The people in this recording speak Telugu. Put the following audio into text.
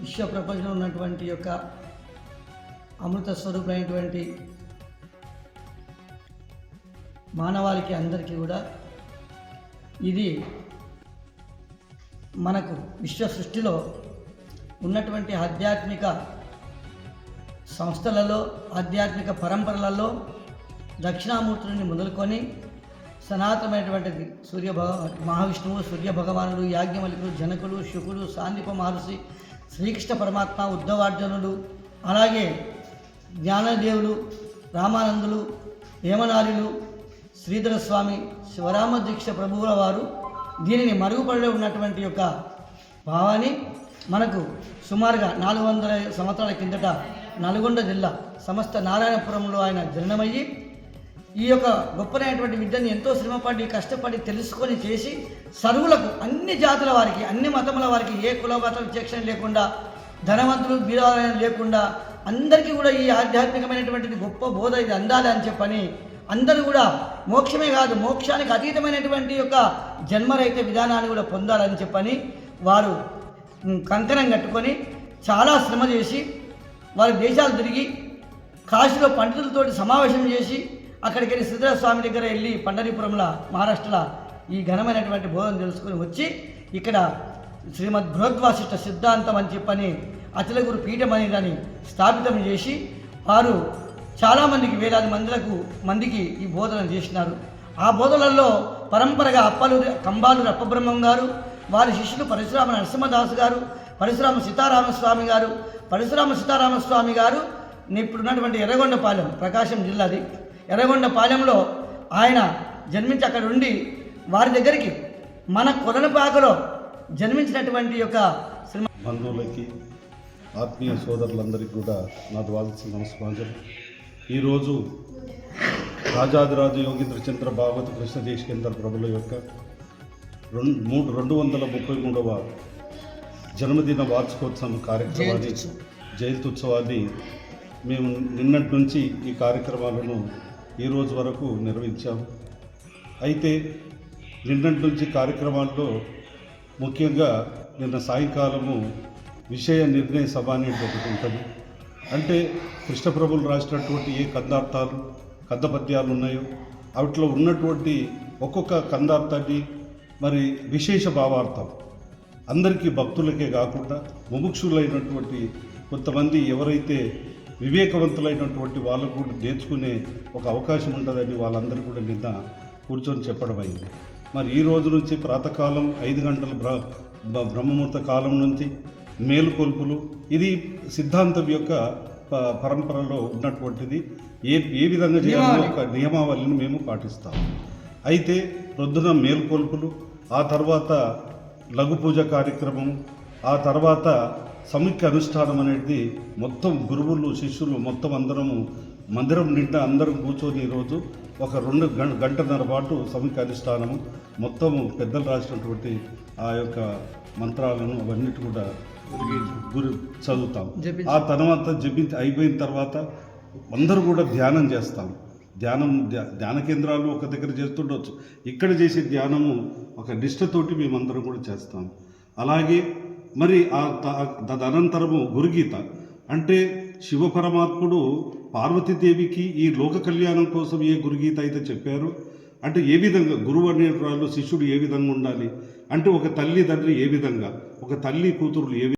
విశ్వ ప్రపంచంలో ఉన్నటువంటి యొక్క అమృత స్వరూపమైనటువంటి మానవాళికి అందరికీ కూడా ఇది మనకు విశ్వ సృష్టిలో ఉన్నటువంటి ఆధ్యాత్మిక సంస్థలలో ఆధ్యాత్మిక పరంపరలలో దక్షిణామూర్తులని మొదలుకొని సనాతనమైనటువంటిది. సూర్య భగ మహావిష్ణువు సూర్య భగవానుడు యాజ్ఞవల్కుడు జనకుడు శుకుడు సాందీప మహర్షి శ్రీకృష్ణ పరమాత్మ ఉద్ధవార్జునుడు అలాగే జ్ఞానదేవులు రామానందులు హేమనాలులు శ్రీధర స్వామి శివరామ దీక్ష ప్రభువుల వారు దీనిని మరుగుపడి ఉన్నటువంటి యొక్క భావాన్ని మనకు సుమారుగా నాలుగు వందల సంవత్సరాల కిందట నల్గొండ జిల్లా సమస్త నారాయణపురంలో ఆయన జననమయ్యి ఈ యొక్క గొప్పనైనటువంటి విద్యను ఎంతో శ్రమపడి కష్టపడి తెలుసుకొని చేసి సరువులకు అన్ని జాతుల వారికి అన్ని మతముల వారికి ఏ కుల మత విచక్షణ లేకుండా ధనవంతులు బీదవాళ్ళని లేకుండా అందరికీ కూడా ఈ ఆధ్యాత్మికమైనటువంటిది గొప్ప బోధ ఇది అందాలి అని చెప్పని అందరూ కూడా మోక్షమే కాదు మోక్షానికి అతీతమైనటువంటి యొక్క జన్మరహిత విధానాన్ని కూడా పొందాలని చెప్పని వారు కంకణం కట్టుకొని చాలా శ్రమ చేసి వారి దేశాలు తిరిగి కాశీలో పండితులతోటి సమావేశం చేసి అక్కడికి వెళ్ళి స్వామి దగ్గర వెళ్ళి పండరీపురంలో మహారాష్ట్రలో ఈ ఘనమైనటువంటి బోధన తెలుసుకొని వచ్చి ఇక్కడ శ్రీమద్ బృహద్వాసిష్ట సిద్ధాంతం అని చెప్పని అచలగురు పీఠం అనేదాన్ని స్థాపితం చేసి వారు చాలామందికి వేలాది మందులకు మందికి ఈ బోధన చేసినారు. ఆ బోధనల్లో పరంపరగా అప్పలు కంబాలు రప్పబ్రహ్మం గారు వారి శిష్యులు పరశురామ నరసింహదాసు గారు పరశురామ సీతారామస్వామి గారు పరశురామ సీతారామస్వామి గారు ఇప్పుడు ఉన్నటువంటి ఎర్రగొండపాలెం ప్రకాశం జిల్లాది. ఎర్రగొండపాలెంలో ఆయన జన్మించి అక్కడ ఉండి వారి దగ్గరికి మన కొలనపాకలో జన్మించినటువంటి యొక్క శ్రీ బంధువులకి ఆత్మీయ సోదరులందరికీ కూడా నా ద్వాదశ నమస్కారం ఈరోజు రాజాదిరాజు యోగీంద్ర చంద్ర భాగవత కృష్ణ దేశకేంద్ర ప్రభుల యొక్క రెండు మూడు రెండు వందల ముప్పై మూడవ జన్మదిన వార్షికోత్సవం కార్యక్రమాన్ని జయంత్యుత్సవం. జయంత్యుత్సవాన్ని మేము నిన్నటి నుంచి ఈ కార్యక్రమాలను ఈ రోజు వరకు నిర్వహించాము అయితే నిన్నటి నుంచి కార్యక్రమాల్లో ముఖ్యంగా నిన్న సాయంకాలము విషయ నిర్ణయ సభ అనేది ఒకటి ఉంటుంది. అంటే కృష్ణప్రభులు రాసినటువంటి ఏ కందార్థాలు కందపద్యాలు ఉన్నాయో వాటిలో ఉన్నటువంటి ఒక్కొక్క కందార్థాన్ని మరి విశేష భావార్థం. అందరికీ భక్తులకే కాకుండా ముముక్షులైనటువంటి కొంతమంది ఎవరైతే వివేకవంతులైనటువంటి వాళ్ళకు కూడా నేర్చుకునే ఒక అవకాశం ఉంటుందని వాళ్ళందరూ కూడా నిన్న కూర్చొని చెప్పడం అయింది. మరి ఈ రోజు నుంచి ప్రాతకాలం ఐదు గంటల బ్ర బ్రహ్మముహూర్త కాలం నుంచి మేలుకొల్పులు ఇది సిద్ధాంతం యొక్క పరంపరలో ఉన్నటువంటిది. ఏ ఏ విధంగా చేయాలో ఒక నియమావళిని మేము పాటిస్తాము అయితే ప్రొద్దున మేల్కొల్పులు ఆ తర్వాత లఘు పూజ కార్యక్రమం ఆ తర్వాత సముఖ్య అనుష్ఠానం అనేది మొత్తం గురువులు శిష్యులు మొత్తం అందరము మందిరం నిండా అందరం కూర్చొని ఈరోజు ఒక రెండు గం గంటన్నర పాటు సముఖ్య అనుష్ఠానము మొత్తము పెద్దలు రాసినటువంటి ఆ యొక్క మంత్రాలను అవన్నిటి కూడా గురి చదువుతాం. ఆ తర్వాత జపి అయిపోయిన తర్వాత అందరూ కూడా ధ్యానం చేస్తాం. ధ్యానం ధ్యా- ధ్యాన కేంద్రాలు ఒక దగ్గర చేస్తుండొచ్చు. ఇక్కడ చేసే ధ్యానము ఒక నిష్ఠతోటి మేమందరం కూడా చేస్తాం. అలాగే మరి ఆ తదనంతరము గురుగీత. అంటే శివ పరమాత్ముడు పార్వతీదేవికి ఈ లోక కళ్యాణం కోసం ఏ గురుగీత అయితే చెప్పారు అంటే ఏ విధంగా గురువు అనే శిష్యుడు ఏ విధంగా ఉండాలి అంటే ఒక తల్లి తండ్రి ఏ విధంగా ఒక తల్లి కూతురులు ఏ